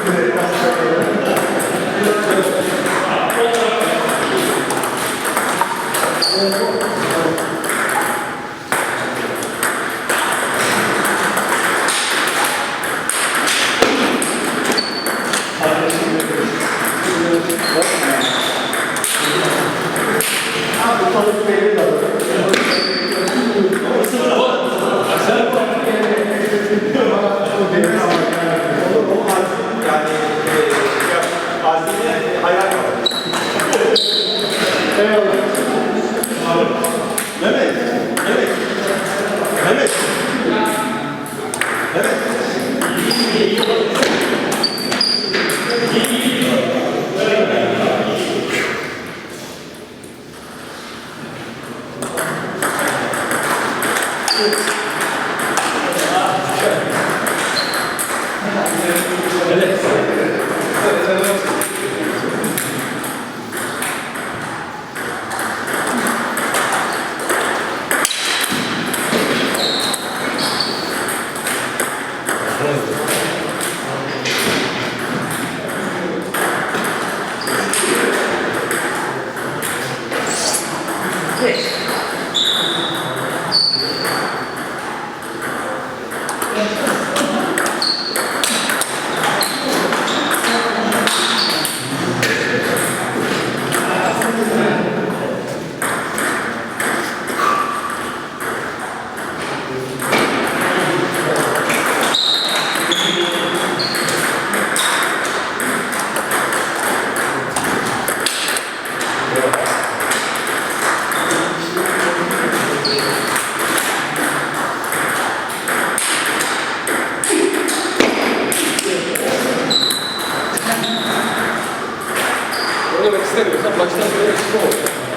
teşekkür ederim. Oynamak istemiyorsan baştan böyle çıkma olur.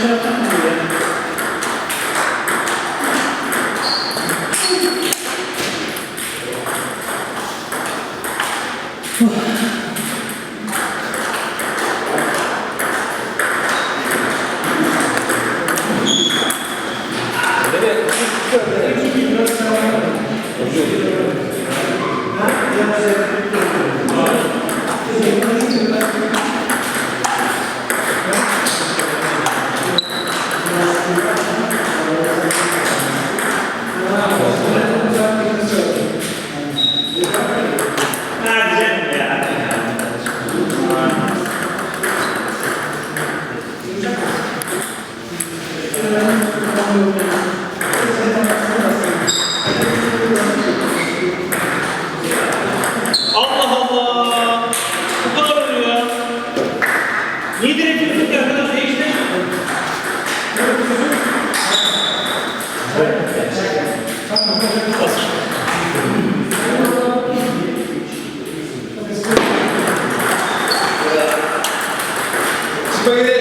Дякую. 백성이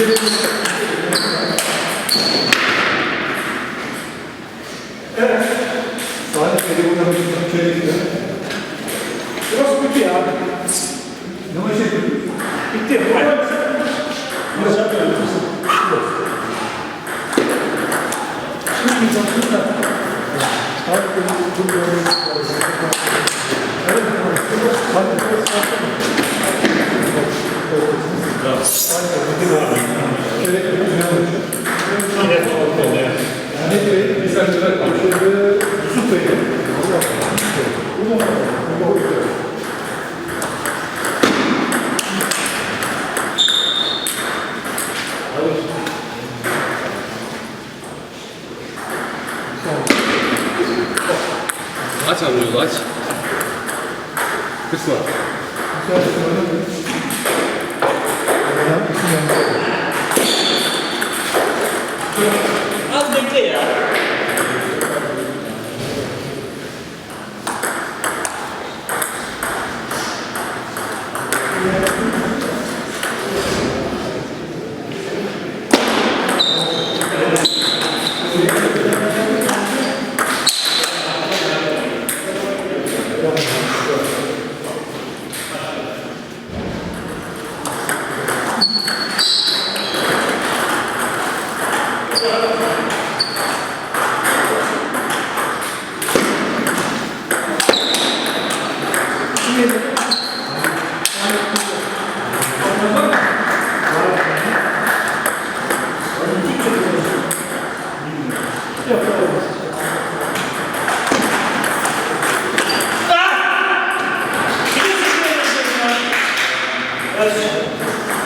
ederiz. Evet. Sadece Bey, burada bir Прислать. Прислать. Deus.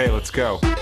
Okay, let's go.